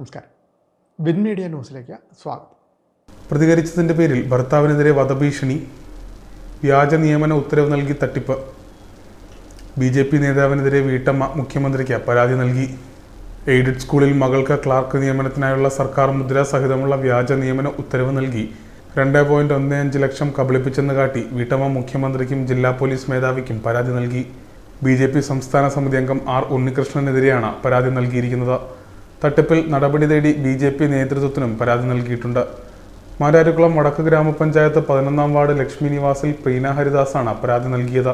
നമസ്കാരം. Win media ന്യൂസിലേക്ക് സ്വാഗതം. പ്രതികരിച്ചതിന്റെ പേരിൽ ഭർത്താവിനെതിരെ വധഭീഷണി വ്യാജ നിയമന ഉത്തരവ് നൽകി തട്ടിപ്പ് ബി ജെ പി നേതാവിനെതിരെ വീട്ടമ്മ മുഖ്യമന്ത്രിക്ക് പരാതി നൽകി. എയ്ഡഡ് സ്കൂളിൽ മകൾക്ക് ക്ലാർക്ക് നിയമനത്തിനായുള്ള സർക്കാർ മുദ്ര സഹിതമുള്ള വ്യാജ നിയമന ഉത്തരവ് നൽകി. രണ്ട് പോയിന്റ് ഒന്ന് അഞ്ച് ലക്ഷം കബളിപ്പിച്ചെന്ന് കാട്ടി വീട്ടമ്മ മുഖ്യമന്ത്രിക്കും ജില്ലാ പോലീസ് മേധാവിക്കും പരാതി നൽകി. ബി ജെ പി സംസ്ഥാന സമിതി അംഗം ആർ ഉണ്ണികൃഷ്ണനെതിരെയാണ് പരാതി നൽകിയിരിക്കുന്നത്. തട്ടിപ്പിൽ നടപടി തേടി ബി ജെ പി നേതൃത്വത്തിനും പരാതി നൽകിയിട്ടുണ്ട്. മാരാരുകുളം വടക്ക് ഗ്രാമപഞ്ചായത്ത് പതിനൊന്നാം വാർഡ് ലക്ഷ്മി നിവാസിൽ പ്രീന ഹരിദാസാണ് പരാതി നൽകിയത്.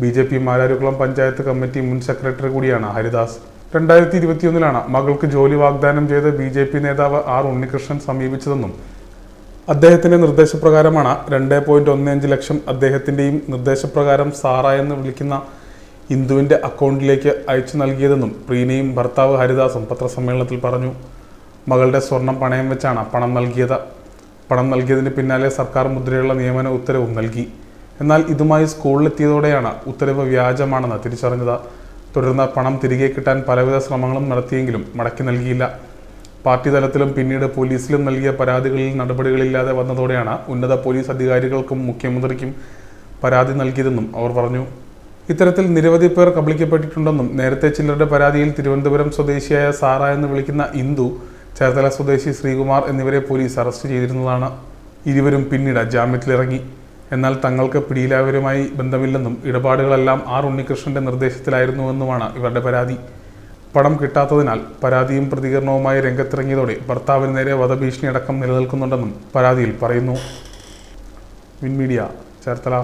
B J P Mararikulam panchayat committee മുൻ സെക്രട്ടറി കൂടിയാണ് ഹരിദാസ്. രണ്ടായിരത്തി ഇരുപത്തിയൊന്നിലാണ് മകൾക്ക് ജോലി വാഗ്ദാനം ചെയ്ത് ബി ജെ പി നേതാവ് ആർ ഉണ്ണികൃഷ്ണൻ സമീപിച്ചതെന്നും അദ്ദേഹത്തിന്റെ നിർദ്ദേശപ്രകാരമാണ് രണ്ട് പോയിന്റ് ഒന്ന് അഞ്ച് ലക്ഷം അദ്ദേഹത്തിന്റെയും നിർദ്ദേശപ്രകാരം സാറ എന്ന് വിളിക്കുന്ന ഇന്ദുവിന്റെ അക്കൗണ്ടിലേക്ക് അയച്ചു നൽകിയതെന്നും പ്രീനയും ഭർത്താവ് ഹരിദാസും പത്രസമ്മേളനത്തിൽ പറഞ്ഞു. മകളുടെ സ്വർണം പണയം വെച്ചാണ് പണം നൽകിയത്. പണം നൽകിയതിന് പിന്നാലെ സർക്കാർ മുദ്രയുള്ള നിയമന ഉത്തരവും നൽകി. എന്നാൽ ഇതുമായി സ്കൂളിലെത്തിയതോടെയാണ് ഉത്തരവ് വ്യാജമാണെന്ന് തിരിച്ചറിഞ്ഞത്. തുടർന്ന് പണം തിരികെ കിട്ടാൻ പലവിധ ശ്രമങ്ങളും നടത്തിയെങ്കിലും മടക്കി നൽകിയില്ല. പാർട്ടി തലത്തിലും പിന്നീട് പോലീസിലും നൽകിയ പരാതികളിൽ നടപടികളില്ലാതെ വന്നതോടെയാണ് ഉന്നത പോലീസ് അധികാരികൾക്കും മുഖ്യമന്ത്രിക്കും പരാതി നൽകിയതെന്നും അവർ പറഞ്ഞു. ഇത്തരത്തിൽ നിരവധി പേർ കബളിക്കപ്പെട്ടിട്ടുണ്ടെന്നും നേരത്തെ ചിലരുടെ പരാതിയിൽ തിരുവനന്തപുരം സ്വദേശിയായ സാറ എന്ന് വിളിക്കുന്ന ഇന്ദു ചേർത്തല സ്വദേശി ശ്രീകുമാർ എന്നിവരെ പോലീസ് അറസ്റ്റ് ചെയ്തിരുന്നതാണ്. ഇരുവരും പിന്നീട് ജാമ്യത്തിലിറങ്ങി. എന്നാൽ തങ്ങൾക്ക് പിടിയിലായവരുമായി ബന്ധമില്ലെന്നും ഇടപാടുകളെല്ലാം ആർ ഉണ്ണികൃഷ്ണന്റെ നിർദ്ദേശത്തിലായിരുന്നുവെന്നുമാണ് ഇവരുടെ പരാതി. പണം കിട്ടാത്തതിനാൽ പരാതിയും പ്രതികരണവുമായി രംഗത്തിറങ്ങിയതോടെ ഭർത്താവിന് നേരെ വധഭീഷണി അടക്കം നിലനിൽക്കുന്നുണ്ടെന്നും പരാതിയിൽ പറയുന്നു. വിൻമീഡിയ ചേർത്തല.